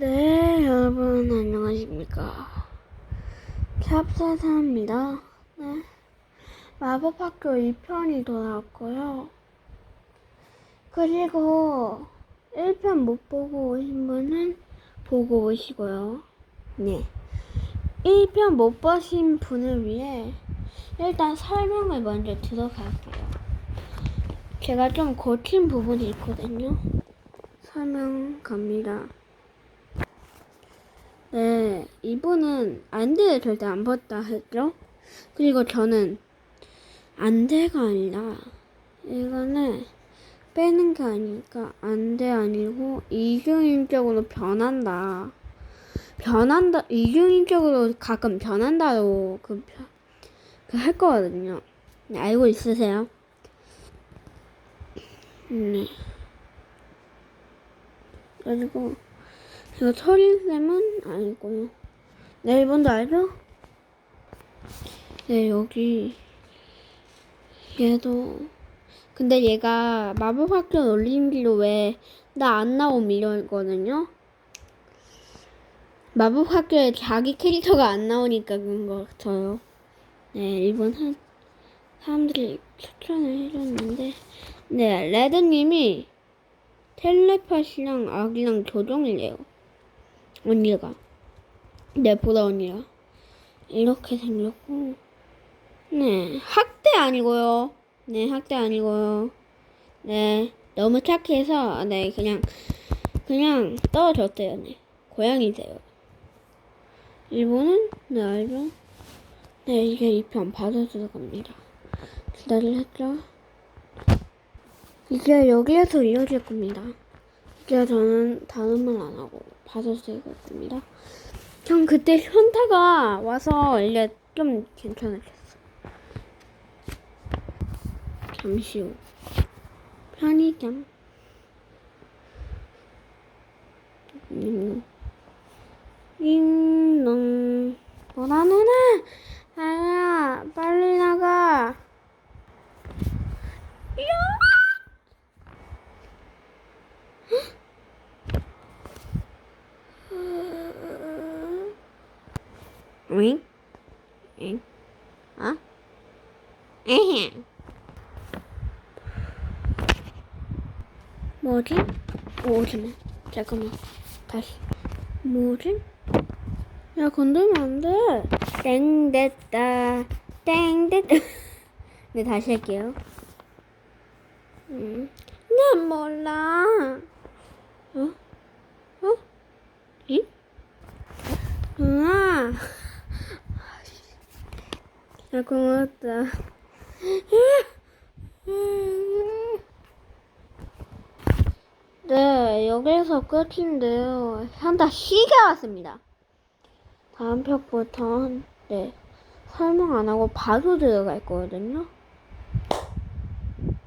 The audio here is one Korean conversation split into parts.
네, 여러분 안녕하십니까. 샵사사입니다. 네. 마법학교 2편이 돌아왔고요. 그리고 1편 못 보고 오신 분은 보고 오시고요. 네. 1편 못 보신 분을 위해 일단 설명을 먼저 들어갈게요. 제가 좀 고친 부분이 있거든요. 설명 갑니다. 네, 이분은 안대를 절대 안 벗다 했죠? 그리고 저는 안대가 아니라 이거는 빼는 게 아니니까 안대 아니고 이중인격으로 변한다. 변한다, 이중인격으로 가끔 변한다로 그, 그 할 거거든요. 네, 알고 있으세요? 네. 그리고 이거 철인쌤은 아니고요. 네, 이분도 알죠? 네, 여기 얘도 근데 얘가 마법학교 올림기로 왜 나 안 나옴 이러거든요. 마법학교에 자기 캐릭터가 안 나오니까 그런 거 같아요. 네, 이번 한 사람들이 추천을 해줬는데 네, 레드님이 텔레파시랑 악이랑 조종이래요. 언니가. 네, 보다 언니가. 이렇게 생겼고. 네, 학대 아니고요. 네, 학대 아니고요. 네, 너무 착해서, 네, 그냥, 그냥 떨어졌대요, 네. 고양이세요. 일본은? 네, 알죠? 네, 이게 2편 봐서 들어갑니다. 기다리셨죠? 이제 여기에서 이어질 겁니다. 이제 저는 말안 하고 봐서 쓰겠습니다. 전 그때 현타가 와서 이제 좀 괜찮아졌어. 잠시 후. 편의점. 음. 띵동. 뭐라 누나! 아야, 빨리 나가. 이야! 응? 응? 어? 에헤. 뭐지? 오지마. 잠깐만. 다시. 뭐지? 야, 건들면 안 돼. 땡 됐다. 땡 됐다. 네, 다시 할게요. 음. 난 몰라. 어? 어? 응? 누나. 야, 고맙다. 네, 여기서 끝인데요. 현타 시계 왔습니다. 다음 편부터 네 설명 안 하고 바로 들어갈 거거든요.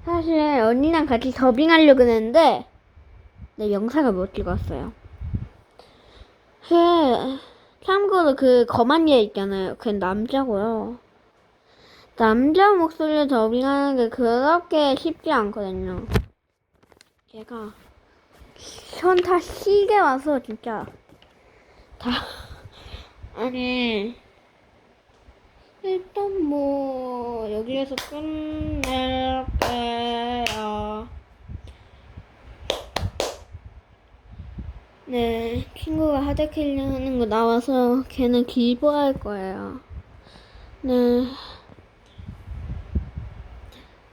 사실 언니랑 같이 더빙하려고 했는데 네 영상을 못 찍었어요. 그 참고로 그 검은 얘 있잖아요. 그 남자고요. 남자 목소리를 더빙하는 게 그렇게 쉽지 않거든요. 얘가 현타 시계 와서 진짜 다 아니 일단 뭐 여기에서 끝낼게요. 네, 친구가 하드캐리 하는 거 나와서 걔는 기부할 거예요. 네.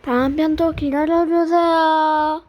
다음 편도 기다려주세요.